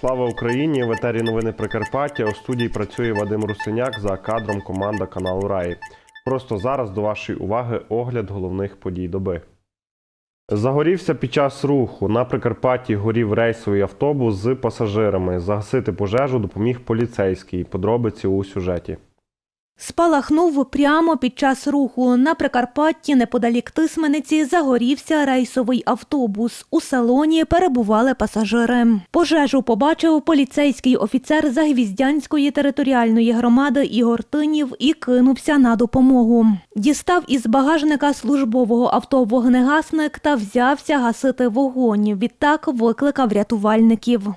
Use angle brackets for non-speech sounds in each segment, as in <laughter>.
Слава Україні! В етері новини Прикарпаття. У студії працює Вадим Русиняк за кадром команда каналу Раї. Просто зараз до вашої уваги огляд головних подій доби. Загорівся під час руху. На Прикарпатті горів рейсовий автобус з пасажирами. Загасити пожежу допоміг поліцейський. Подробиці у сюжеті. Спалахнув прямо під час руху. На Прикарпатті, неподалік Тисмениці, загорівся рейсовий автобус. У салоні перебували пасажири. Пожежу побачив поліцейський офіцер Загвіздянської територіальної громади Ігор Тинів і кинувся на допомогу. Дістав із багажника службового авто вогнегасник та взявся гасити вогонь. Відтак викликав рятувальників.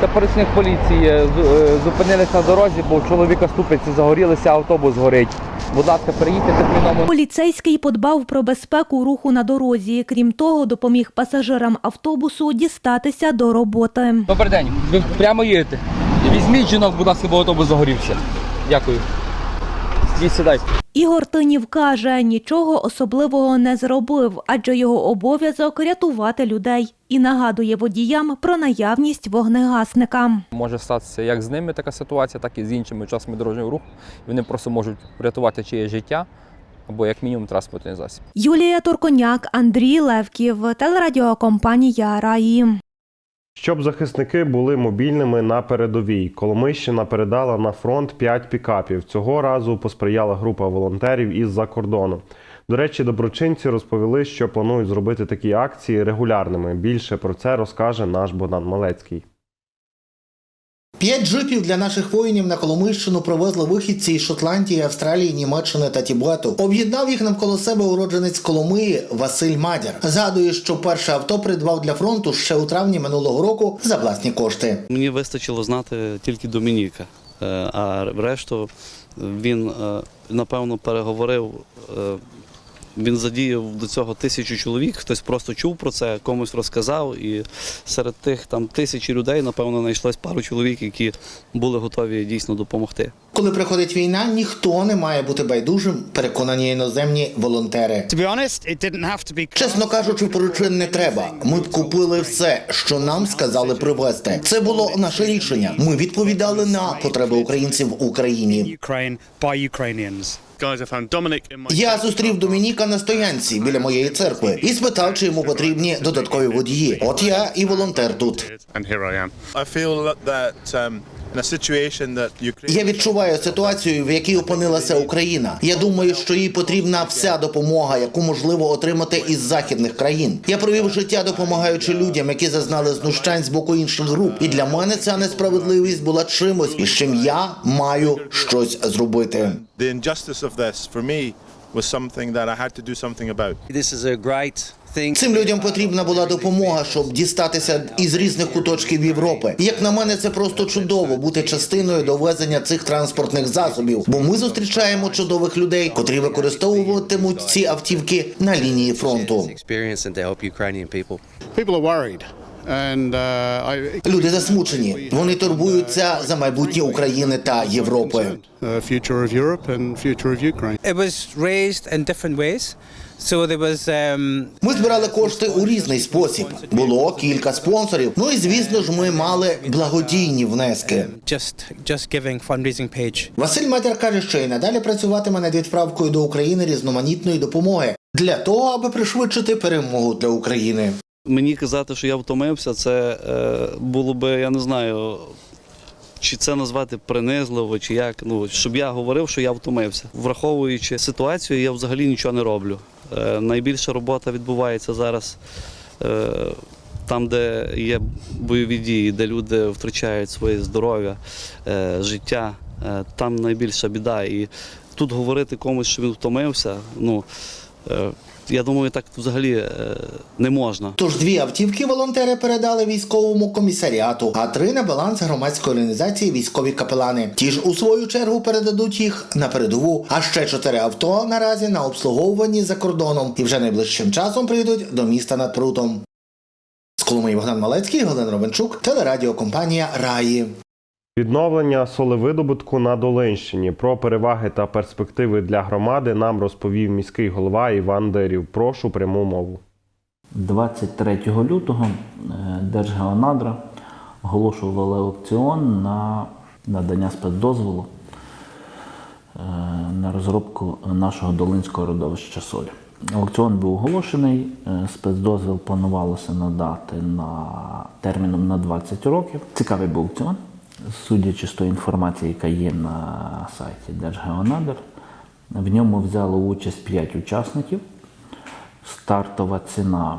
Та працівник поліції е, е, зупинились на дорозі, бо у чоловіка ступиці загорілися, автобус горить. Будь ласка, приїдьте терміново. Поліцейський подбав про безпеку руху на дорозі. Крім того, допоміг пасажирам автобусу дістатися до роботи. Добрий день, ви прямо їдете. Візьміть жінок, будь ласка, бо автобус загорівся. Дякую. Стій, сідайте. Ігор Тинів каже, нічого особливого не зробив, адже його обов'язок рятувати людей і нагадує водіям про наявність вогнегасника. Може статися як з ними така ситуація, так і з іншими учасниками дорожнього руху. Вони просто можуть врятувати чиє життя або як мінімум транспортний засіб. Юлія Турконяк, Андрій Левків, телерадіокомпанія Раї. Щоб захисники були мобільними на передовій, Коломийщина передала на фронт 5 пікапів. Цього разу посприяла група волонтерів із-за кордону. До речі, доброчинці розповіли, що планують зробити такі акції регулярними. Більше про це розкаже наш Богдан Малецький. П'ять джипів для наших воїнів на Коломийщину привезли вихідці із Шотландії, Австралії, Німеччини та Тібету. Об'єднав їх навколо себе уродженець Коломиї Василь Мадяр. Згадує, що перше авто придбав для фронту ще у травні минулого року за власні кошти. Мені вистачило знати тільки Домініка, Е, а решту він, е, напевно, переговорив. Він задіяв до цього тисячу чоловік, хтось просто чув про це, комусь розказав, і серед тих там тисячі людей, напевно, знайшлось пару чоловік, які були готові дійсно допомогти. Коли приходить війна, ніхто не має бути байдужим, переконані іноземні волонтери. To be honest, it didn't have to be. Чесно кажучи, причин не треба. Ми б купили все, що нам сказали привезти. Це було наше рішення. Ми відповідали на потреби українців в Україні. Я зустрів Домініка на стоянці біля моєї церкви і спитав, чи йому потрібні додаткові водії. От я і волонтер тут. Я відчуваю ситуацію, в якій опинилася Україна. Я думаю, що їй потрібна вся допомога, яку можливо отримати із західних країн. Я провів життя, допомагаючи людям, які зазнали знущань з боку інших груп. І для мене ця несправедливість була чимось, із чим я маю щось зробити. The injustice of this for me was something that I had to do something about. This is a great. Цим людям потрібна була допомога, щоб дістатися із різних куточків Європи. Як на мене, це просто чудово бути частиною довезення цих транспортних засобів. Бо ми зустрічаємо чудових людей, котрі використовуватимуть ці автівки на лінії фронту. Uh. Люди засмучені. Вони турбуються за майбутнє України та Європи. Um, Ми збирали кошти у різний спосіб. Було кілька спонсорів. Ну і звісно ж, ми мали благодійні внески. page. Василь Матер каже, що і надалі працюватиме над відправкою до України різноманітної допомоги для того, аби пришвидшити перемогу для України. Мені казати, що я втомився, це е, було би, я не знаю, чи це назвати принизливо, чи як. Ну, щоб я говорив, що я втомився. Враховуючи ситуацію, я взагалі нічого не роблю. Е, найбільша робота відбувається зараз е, там, де є бойові дії, де люди втрачають своє здоров'я, е, життя. Е, там найбільша біда. І тут говорити комусь, що він втомився, ну. Е, я думаю, так взагалі е, не можна. Тож дві автівки волонтери передали військовому комісаріату, а три на баланс громадської організації військові капелани. Ті ж у свою чергу передадуть їх на передову. А ще чотири авто наразі на обслуговуванні за кордоном і вже найближчим часом прийдуть до міста над прутом. З Коломиї Богдан Малецький, Галина Ровенчук, телерадіокомпанія Раї. Відновлення солевидобутку на Долинщині про переваги та перспективи для громади нам розповів міський голова Іван Дерів. Прошу пряму мову. 23 лютого е, Держгеонадра оголошували аукціон на надання спецдозволу е, на розробку нашого долинського родовища солі. Аукціон був оголошений, е, спецдозвіл планувалося надати на терміном на 20 років. Цікавий був аукціон. Судячи з тої інформації, яка є на сайті Держгеонадр, в ньому взяло участь 5 учасників. Стартова ціна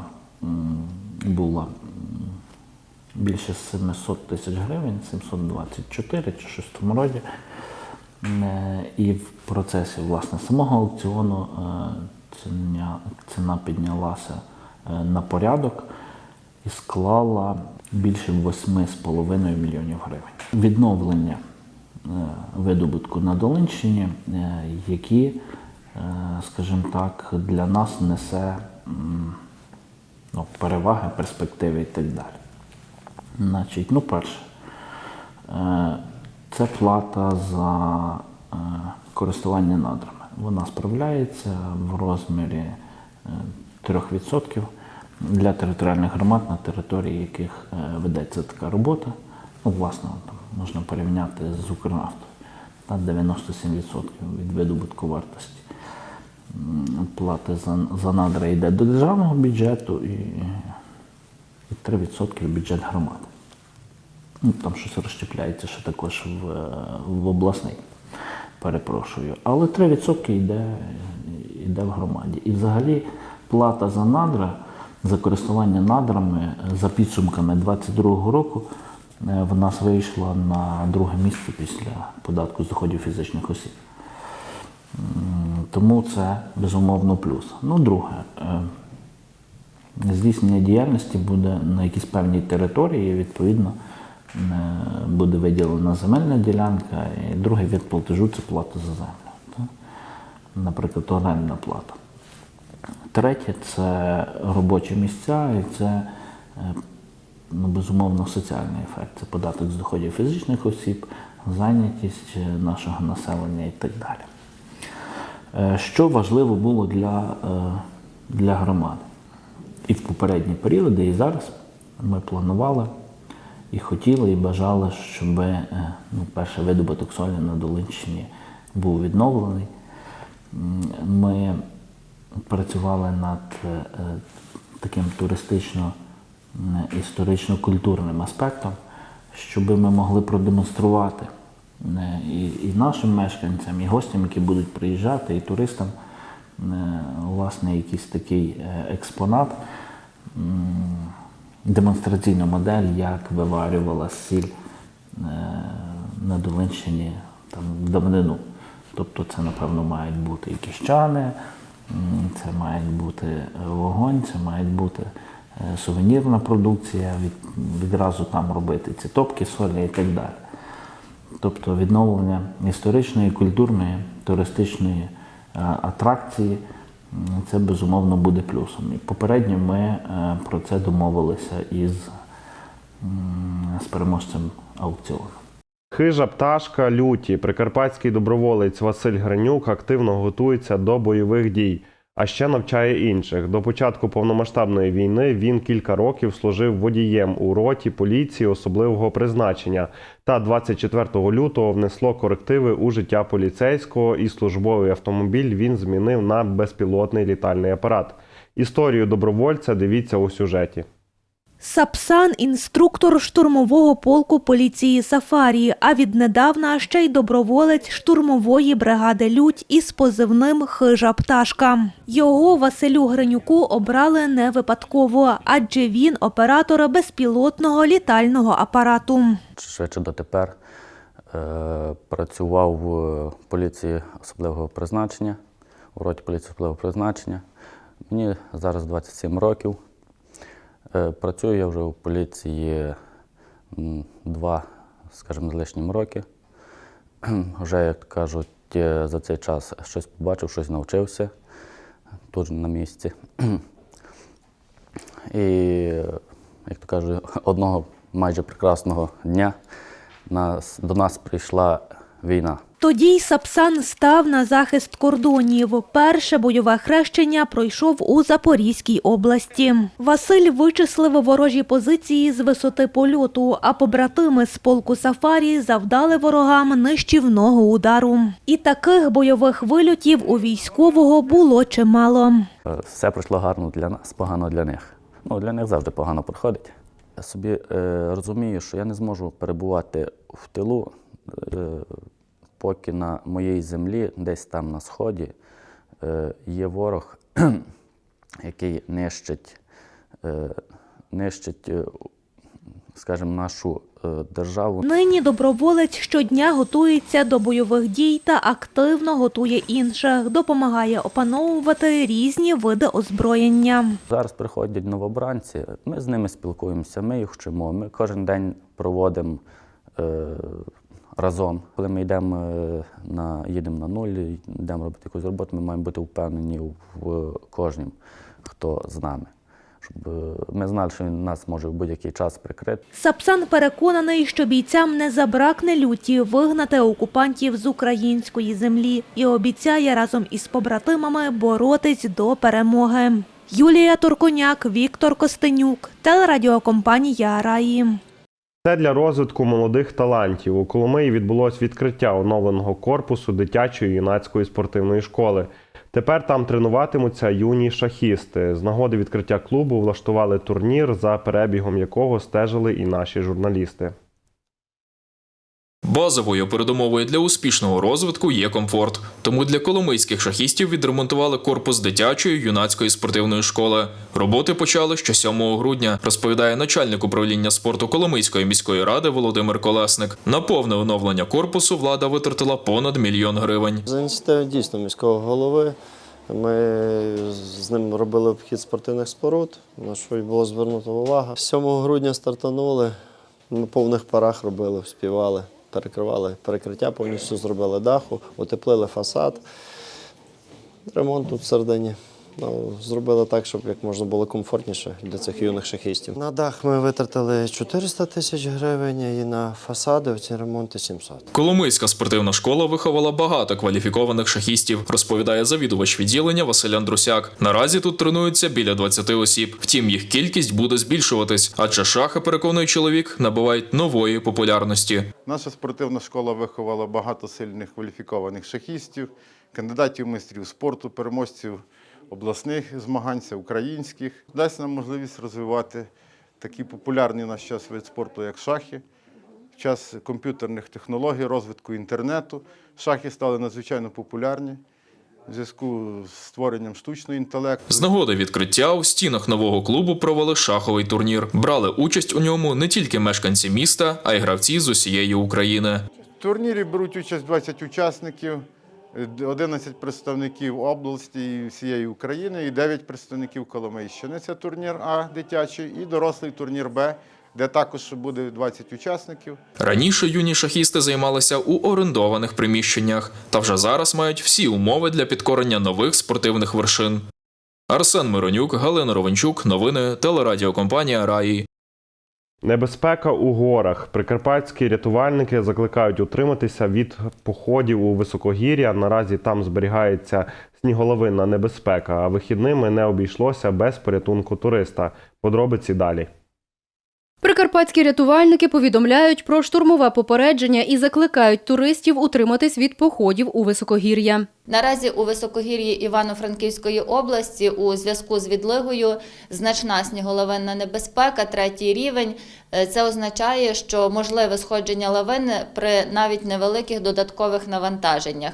була більше 700 тисяч гривень, 724 чи щось в тому роді. Е, І в процесі власне самого аукціону е, ціна, ціна піднялася е, на порядок і склала більше 8,5 мільйонів гривень. Відновлення е, видобутку на Долинщині, е, які, е, скажімо так, для нас несе ну, переваги, перспективи і так далі. Значить, ну, перше, це плата за користування надрами. Вона справляється в розмірі е, 3% для територіальних громад, на території яких ведеться така робота. Ну, власне, там можна порівняти з Укрнафтою. Та 97% від видобутку вартості плати за, за надра йде до державного бюджету і, і 3% в бюджет громади. Ну, там щось розщепляється ще також в, в обласний, перепрошую. Але 3% йде, йде в громаді. І взагалі плата за надра, за користування надрами за підсумками 2022 року в нас вийшла на друге місце після податку з доходів фізичних осіб. Тому це безумовно плюс. Ну, друге, е, здійснення діяльності буде на якійсь певній території, відповідно, е, буде виділена земельна ділянка, і другий вид платежу це плата за землю. Наприклад, орендна плата. Третє це робочі місця, і це е, ну, безумовно соціальний ефект. Це податок з доходів фізичних осіб, зайнятість е, нашого населення і так далі. Е, Що важливо було для, е, для громади? І в попередні періоди, і зараз ми планували і хотіли, і бажали, щоб ну, перший видобуток солі на Долинщині був відновлений. Ми працювали над таким туристично-історично-культурним аспектом, щоб ми могли продемонструвати е, і, нашим мешканцям, і гостям, які будуть приїжджати, і туристам, е, власне, якийсь такий е, експонат, демонстраційну модель, як виварювала сіль е, на Долинщині там, в давнину. Тобто це, напевно, мають бути і кіщани, це має бути е, вогонь, це має бути е, сувенірна продукція, від, відразу там робити ці топки солі і так далі. Тобто відновлення історичної, культурної, туристичної е, атракції це безумовно буде плюсом. І попередньо ми е, про це домовилися із, з переможцем аукціону. Хижа пташка люті. Прикарпатський доброволець Василь Гринюк активно готується до бойових дій, а ще навчає інших. До початку повномасштабної війни він кілька років служив водієм у роті поліції особливого призначення. Та 24 лютого внесло корективи у життя поліцейського і службовий автомобіль він змінив на безпілотний літальний апарат. Історію добровольця дивіться у сюжеті. Сапсан інструктор штурмового полку поліції Сафарі, а віднедавна ще й доброволець штурмової бригади Людь із позивним Хижа пташка. Його Василю Гринюку обрали не випадково, адже він оператор безпілотного літального апарату. Швидше дотепер е, працював в поліції особливого призначення, у роті поліції особливого призначення. Мені зараз 27 років. Е, працюю я вже в поліції два, скажімо, з лишнім роки. <clears throat> Вже, як кажуть, е, за цей час щось побачив, щось навчився тут на місці. <clears throat> І, як кажу, <laughs> одного майже прекрасного дня нас, до нас прийшла війна. Тоді й Сапсан став на захист кордонів. Перше бойове хрещення пройшов у Запорізькій області. Василь вичислив ворожі позиції з висоти польоту, а побратими з полку Сафарі завдали ворогам нищівного удару. І таких бойових вильотів у військового було чимало. Е, Все пройшло гарно для нас, погано для них. Ну, для них завжди погано проходить. Я собі е, розумію, що я не зможу перебувати в тилу, е, поки на моїй землі, десь там на сході, е, є ворог, <clears throat> який нищить, е, нищить, е, скажімо, нашу державу. Нині доброволець щодня готується до бойових дій та активно готує інших, допомагає опановувати різні види озброєння. Зараз приходять новобранці, ми з ними спілкуємося, ми їх вчимо. Ми кожен день проводимо разом. Коли ми йдемо е, на, їдемо на нуль, йдемо робити якусь роботу, ми маємо бути впевнені в кожнім, хто з нами. Щоб е, ми знали, що він нас може в будь-який час прикрити. Сапсан переконаний, що бійцям не забракне люті вигнати окупантів з української землі і обіцяє разом із побратимами боротись до перемоги. Юлія Турконяк, Віктор Костенюк, телерадіокомпанія Раї. Це для розвитку молодих талантів. У Коломиї відбулось відкриття оновленого корпусу дитячої юнацької спортивної школи. Тепер там тренуватимуться юні шахісти. З нагоди відкриття клубу влаштували турнір, за перебігом якого стежили і наші журналісти. Базовою передумовою для успішного розвитку є комфорт. Тому для коломийських шахістів відремонтували корпус дитячої юнацької спортивної школи. Роботи почали ще 7 грудня, розповідає начальник управління спорту Коломийської міської ради Володимир Колесник. На повне оновлення корпусу влада витратила понад мільйон гривень. За ініціативи дійсно міського голови. Ми з ним робили обхід спортивних споруд, на що й було звернуто увага. 7 грудня стартанули, на повних парах робили, співали, перекривали перекриття, повністю зробили даху, утеплили фасад. Ремонт тут всередині. Ну, зробили так, щоб як можна було комфортніше для цих юних шахістів. На дах ми витратили 400 тисяч гривень і на фасади ці ремонти 700. Коломийська спортивна школа виховала багато кваліфікованих шахістів, розповідає завідувач відділення Василь Андрусяк. Наразі тут тренуються біля 20 осіб. Втім, їх кількість буде збільшуватись, адже шахи, переконує чоловік, набувають нової популярності. Наша спортивна школа виховала багато сильних кваліфікованих шахістів, кандидатів в майстрів спорту, переможців обласних змагань, українських. Дасть нам можливість розвивати такий популярний в наш час вид спорту, як шахи. В час комп'ютерних технологій, розвитку інтернету шахи стали надзвичайно популярні в зв'язку з створенням штучного інтелекту. З нагоди відкриття у стінах нового клубу провели шаховий турнір. Брали участь у ньому не тільки мешканці міста, а й гравці з усієї України. В турнірі беруть участь 20 учасників, 11 представників області і всієї України і 9 представників Коломийщини. Це турнір А дитячий і дорослий турнір Б, де також буде 20 учасників. Раніше юні шахісти займалися у орендованих приміщеннях, та вже зараз мають всі умови для підкорення нових спортивних вершин. Арсен Миронюк, Галина Ровенчук, новини телерадіокомпанія Раї. Небезпека у горах. Прикарпатські рятувальники закликають утриматися від походів у високогір'я. Наразі там зберігається сніголовинна небезпека, а вихідними не обійшлося без порятунку туриста. Подробиці далі. Прикарпатські рятувальники повідомляють про штурмове попередження і закликають туристів утриматись від походів у високогір'я. Наразі у високогір'ї Івано-Франківської області у зв'язку з відлигою значна сніголовинна небезпека, третій рівень. Е, Це означає, що можливе сходження лавини при навіть невеликих додаткових навантаженнях.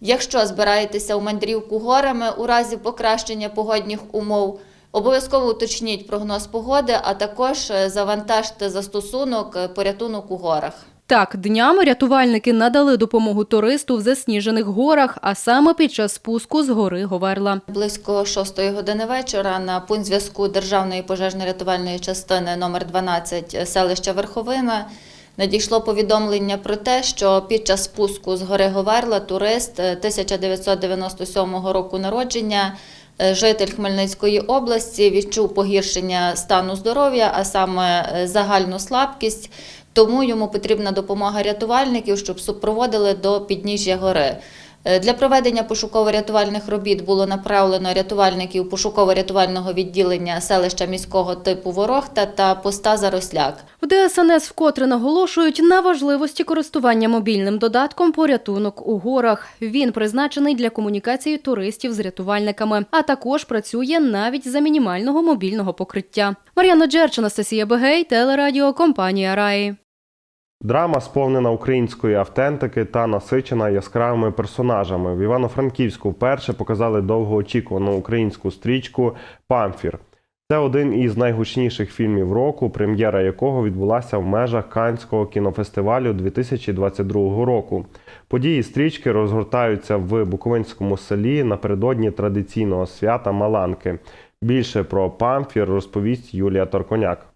Якщо збираєтеся у мандрівку горами у разі покращення погодних умов, обов'язково уточніть прогноз погоди, а також е, завантажте застосунок е, порятунок у горах. Так, днями рятувальники надали допомогу туристу в засніжених горах, а саме під час спуску з гори Говерла. Близько 6 години вечора на пункт зв'язку Державної пожежно-рятувальної частини номер 12 селища Верховина надійшло повідомлення про те, що під час спуску з гори Говерла турист е, 1997 року народження е, житель Хмельницької області відчув погіршення стану здоров'я, а саме е, загальну слабкість. Тому йому потрібна допомога рятувальників, щоб супроводили до підніжжя гори. Е, Для проведення пошуково-рятувальних робіт було направлено рятувальників пошуково-рятувального відділення селища міського типу Ворохта та поста Заросляк. В ДСНС вкотре наголошують на важливості користування мобільним додатком порятунок у горах. Він призначений для комунікації туристів з рятувальниками, а також працює навіть за мінімального мобільного покриття. Мар'яна Джерч, Анастасія Бегей, телерадіо компанія Раї. Драма сповнена української автентики та насичена яскравими персонажами. В Івано-Франківську вперше показали довгоочікувану українську стрічку Памфір. Це один із найгучніших фільмів року, прем'єра якого відбулася в межах Канського кінофестивалю 2022 року. Події стрічки розгортаються в Буковинському селі напередодні традиційного свята Маланки. Більше про Памфір розповість Юлія Торконяк.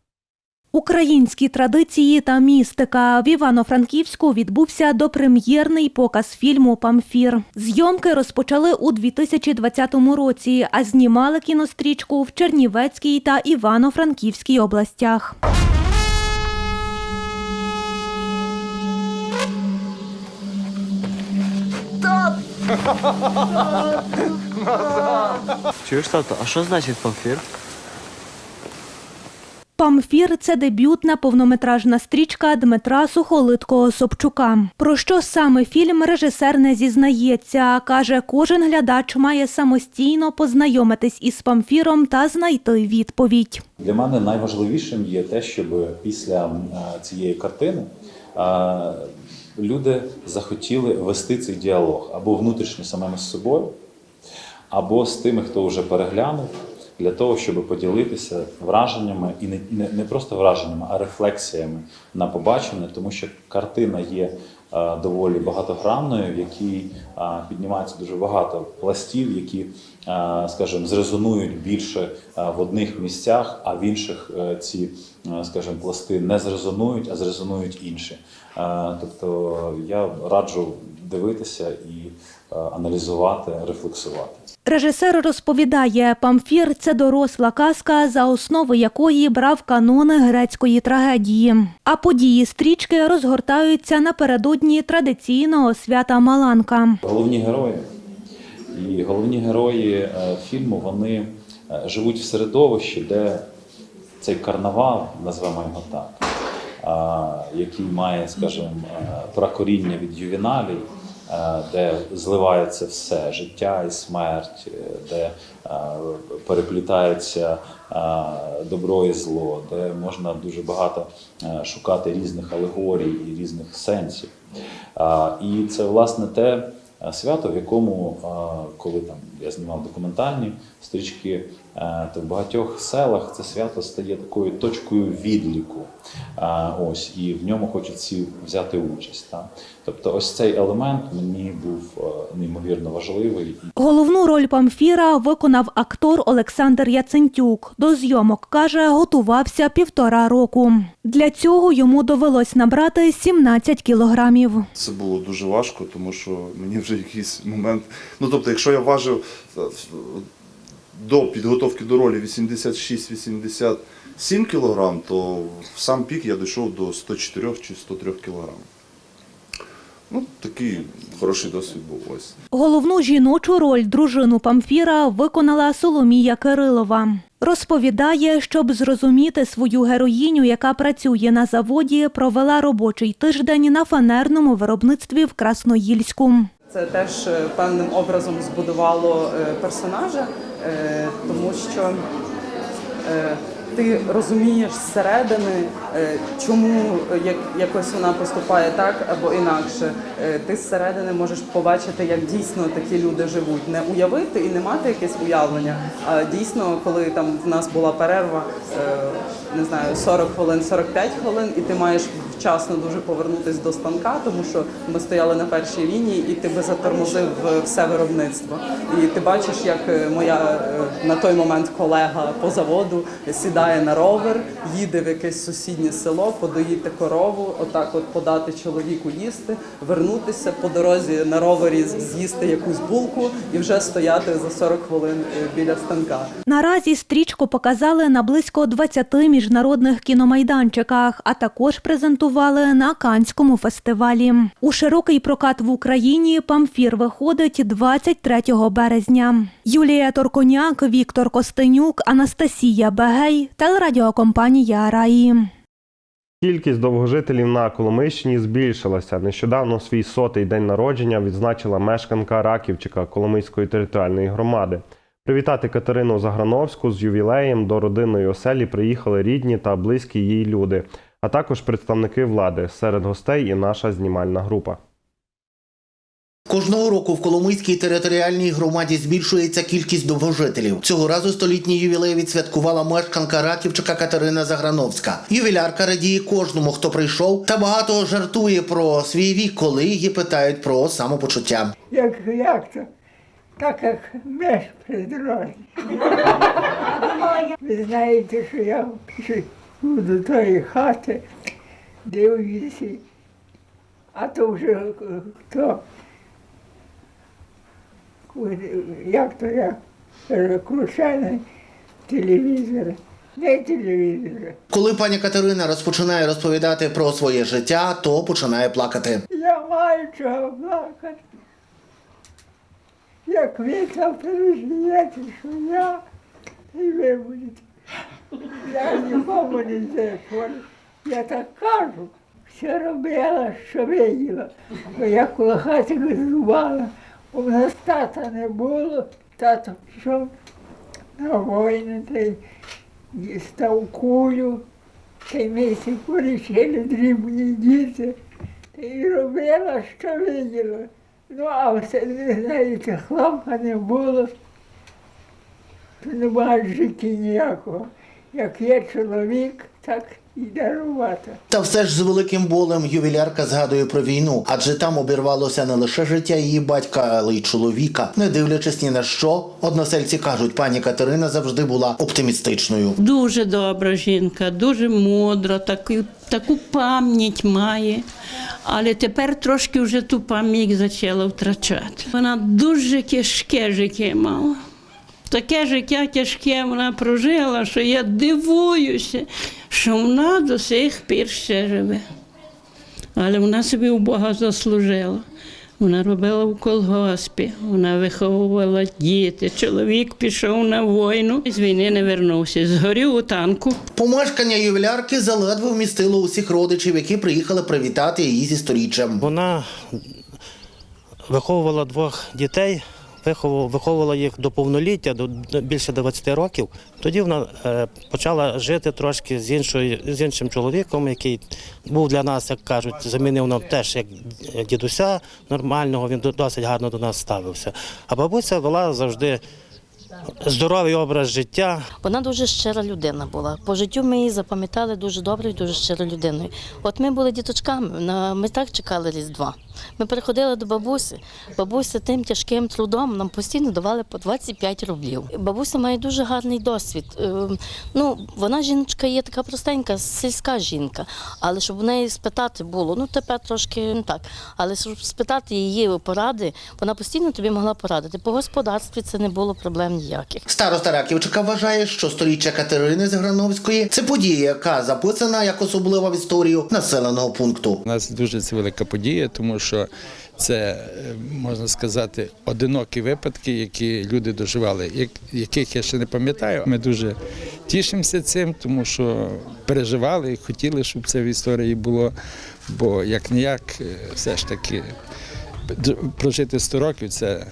Українські традиції та містика в Івано-Франківську відбувся допрем'єрний показ фільму Памфір. Зйомки розпочали у 2020 році, а знімали кінострічку в Чернівецькій та Івано-Франківській областях. Чуєш, тато, а що значить памфір? Памфір це дебютна повнометражна стрічка Дмитра Сухолиткого Собчука. Про що саме фільм режисер не зізнається. каже, кожен глядач має самостійно познайомитись із памфіром та знайти відповідь. Для мене найважливішим є те, щоб після цієї картини люди захотіли вести цей діалог або внутрішньо самими з собою, або з тими, хто вже переглянув, для того, щоб поділитися враженнями і не, не, не просто враженнями, а рефлексіями на побачене, тому що картина є е, доволі багатогранною, в якій е, піднімається дуже багато пластів, які, е, скажімо, зрезонують більше в одних місцях, а в інших ці, скажімо, пласти не зрезонують, а зрезонують інші. Тобто я раджу дивитися і аналізувати, рефлексувати. Режисер розповідає, памфір це доросла казка, за основу якої брав канони грецької трагедії. А події стрічки розгортаються напередодні традиційного свята Маланка. Головні герої. І головні герої е, фільму вони е, живуть в середовищі, де цей карнавал, назвемо його так, який має, скажімо, е, пракоріння від ювіналій, е, де зливається все життя і смерть, е, де е, переплітаються е, добро і зло, де можна дуже багато е, шукати різних алегорій і різних сенсів. І це власне те е, свято, в якому, е, коли там я знімав документальні стрічки, е, то в багатьох селах це свято стає такою точкою відліку. Е, Ось і в ньому хочуть всі взяти участь. Так? Тобто, ось цей елемент мені був е, неймовірно важливий. Головну роль памфіра виконав актор Олександр Яцентюк. До зйомок каже, готувався півтора року. Для цього йому довелось набрати 17 кілограмів. Це було дуже важко, тому що мені вже якийсь момент. Ну тобто, якщо я важив е, до підготовки до ролі 86-87 кг, то в сам пік я дійшов до 104 чи 103 кг. Ну, такий хороший досвід був ось. Головну жіночу роль дружину памфіра виконала Соломія Кирилова. Розповідає, щоб зрозуміти свою героїню, яка працює на заводі, провела робочий тиждень на фанерному виробництві в Красноїльську. Це теж е, певним образом збудувало е, персонажа, е, тому що ти розумієш зсередини, е, чому е, як, якось вона поступає так або інакше. Е, Ти зсередини можеш побачити, як дійсно такі люди живуть. Не уявити і не мати якесь уявлення, а дійсно, коли там в нас була перерва, не знаю, 40 хвилин, 45 хвилин, і ти маєш вчасно дуже повернутися до станка, тому що ми стояли на першій лінії, і ти би затормозив все виробництво. І ти бачиш, як моя на той момент колега по заводу сідає. Сідає на ровер, їде в якесь сусіднє село, подоїти корову, отак от подати чоловіку їсти, вернутися по дорозі на ровері, з'їсти якусь булку і вже стояти за 40 хвилин е, біля станка. Наразі стрічку показали на близько 20 міжнародних кіномайданчиках, а також презентували на Канському фестивалі. У широкий прокат в Україні памфір виходить 23 березня. Юлія Торконяк, Віктор Костенюк, Анастасія Бегей, телерадіокомпанія Раї. Кількість довгожителів на Коломийщині збільшилася. Нещодавно свій сотий день народження відзначила мешканка Раківчика Коломийської територіальної громади. Привітати Катерину Заграновську з ювілеєм до родинної оселі приїхали рідні та близькі їй люди, а також представники влади. Серед гостей і наша знімальна група. Кожного року в Коломийській територіальній громаді збільшується кількість довгожителів. Цього разу столітній ювілей відсвяткувала мешканка Раківчика Катерина Заграновська. Ювілярка радіє кожному, хто прийшов, та багато жартує про свій вік, коли її питають про самопочуття. Як, як то? Так як меш придорожні. Ви знаєте, що я до тої хати, дивлюся, а то вже хто, як то я переключений телевізор, не телевізор. Коли пані Катерина розпочинає розповідати про своє життя, то починає плакати. Я маю чого плакати. Як ви там пережиєте, що я, і ви будете. Я нікому не зайшов. Я так кажу, все робила, що виділа. Я коло хати газувала, у нас тата не було, тато пішов на війну, та й став кулю, та й ми порішили дрібні діти. Та й робила, що виділа. Ну, а все, ви знаєте, хлопа не було, то в житті ніякого. Як є чоловік, так і дарувати. Та все ж з великим болем ювілярка згадує про війну, адже там обірвалося не лише життя її батька, але й чоловіка. Не дивлячись ні на що, односельці кажуть, пані Катерина завжди була оптимістичною. Дуже добра жінка, дуже мудра, таку, таку пам'ять має. Але тепер трошки вже ту пам'ять почала втрачати. Вона дуже тяжке життя мала. Таке життя тяжке вона прожила, що я дивуюся, що вона до сих пір ще живе. Але вона собі у Бога заслужила. Вона робила в колгоспі, вона виховувала діти. Чоловік пішов на війну, з війни не вернувся. Згорів у танку. Помешкання ювілярки заледве вмістило усіх родичів, які приїхали привітати її зі сторіччям. Вона виховувала двох дітей, виховувала, їх до повноліття, до більше 20 років. Тоді вона е, почала жити трошки з, іншою, з іншим чоловіком, який був для нас, як кажуть, замінив нам теж як дідуся нормального, він досить гарно до нас ставився. А бабуся вела завжди здоровий образ життя. Вона дуже щира людина була. По життю ми її запам'ятали дуже доброю, дуже щирою людиною. От ми були діточками, ми так чекали Різдва. Ми приходили до бабусі. Бабуся тим тяжким трудом нам постійно давали по 25 рублів. Бабуся має дуже гарний досвід. Е, Ну, вона жіночка є така простенька, сільська жінка. Але щоб у неї спитати було, ну тепер трошки не так. Але щоб спитати її поради, вона постійно тобі могла порадити. По господарстві це не було проблем ніяких. Староста Раківчика вважає, що сторіччя Катерини Заграновської це подія, яка записана як особлива в історію населеного пункту. У нас дуже це велика подія, тому що це, е, можна сказати, одинокі випадки, які люди доживали, яких я ще не пам'ятаю. Ми дуже тішимося цим, тому що переживали і хотіли, щоб це в історії було. Бо як ніяк, е, все ж таки, прожити 100 років це,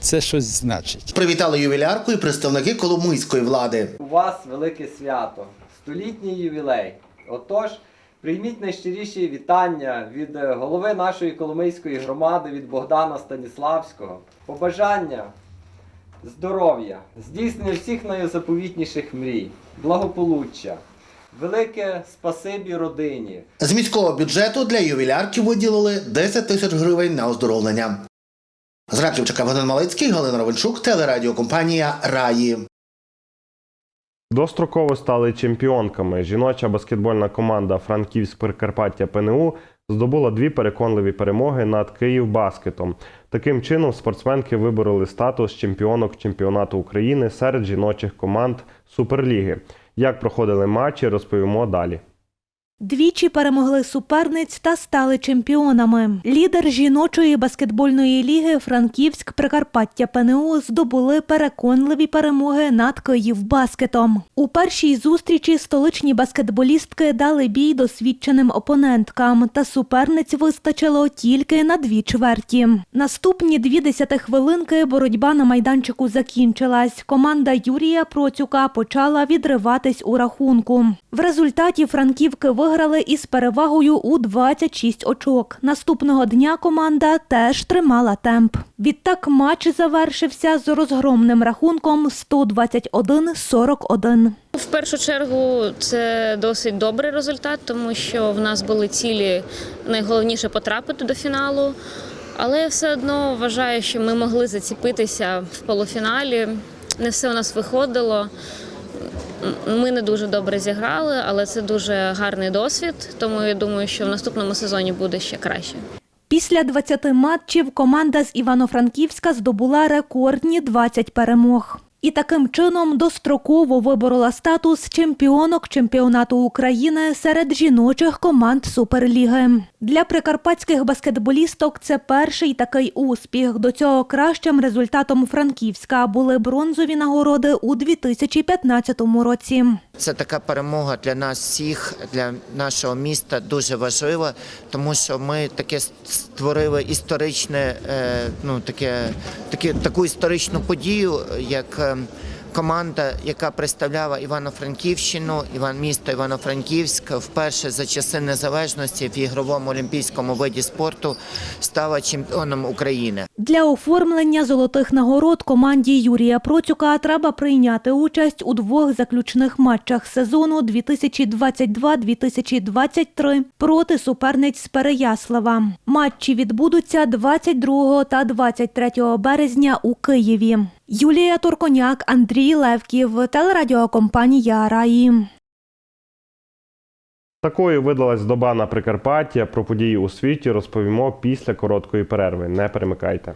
це щось значить. Привітали ювілярку і представники коломийської влади. У вас велике свято, столітній ювілей. Отож, прийміть найщиріші вітання від е, голови нашої Коломийської громади, від Богдана Станіславського. Побажання, здоров'я, здійснення всіх найзаповітніших мрій, благополуччя, велике спасибі родині. З міського бюджету для ювілярки виділили 10 тисяч гривень на оздоровлення. З Раківчика Богдан Малицький, Галина Ровенчук, телерадіокомпанія Раї. Достроково стали чемпіонками. Жіноча баскетбольна команда Франківськ Прикарпаття ПНУ здобула дві переконливі перемоги над Київбаскетом. Таким чином, спортсменки вибороли статус чемпіонок чемпіонату України серед жіночих команд Суперліги. Як проходили матчі, розповімо далі. Двічі перемогли суперниць та стали чемпіонами. Лідер жіночої баскетбольної ліги Франківськ Прикарпаття ПНУ здобули переконливі перемоги над Київбаскетом. У першій зустрічі столичні баскетболістки дали бій досвідченим опоненткам, та суперниць вистачило тільки на дві чверті. Наступні дві десятихвилинки боротьба на майданчику закінчилась. Команда Юрія Процюка почала відриватись у рахунку. В результаті Франківки виграли із перевагою у 26 очок. Наступного дня команда теж тримала темп. Відтак матч завершився з розгромним рахунком 121-41. В першу чергу це досить добрий результат, тому що в нас були цілі найголовніше потрапити до фіналу. Але я все одно вважаю, що ми могли заціпитися в полуфіналі. Не все у нас виходило. Ми не дуже добре зіграли, але це дуже гарний досвід. Тому я думаю, що в наступному сезоні буде ще краще. Після 20 матчів команда з Івано-Франківська здобула рекордні 20 перемог. І таким чином достроково виборола статус чемпіонок чемпіонату України серед жіночих команд Суперліги. Для прикарпатських баскетболісток це перший такий успіх. До цього кращим результатом Франківська були бронзові нагороди у 2015 році. Це така перемога для нас всіх, для нашого міста дуже важлива, тому що ми таке створили історичне, е, ну таке, таке таку історичну подію, як е, команда, яка представляла Івано-Франківщину, Іван місто Івано-Франківськ, вперше за часи незалежності в ігровому олімпійському виді спорту стала чемпіоном України. Для оформлення золотих нагород команді Юрія Процюка треба прийняти участь у двох заключних матчах сезону 2022-2023 проти суперниць з Переяслава. Матчі відбудуться 22 та 23 березня у Києві. Юлія Турконяк, Андрій Левків, телерадіокомпанія Раї. Такою видалась доба на Прикарпаття. Про події у світі розповімо після короткої перерви. Не перемикайте.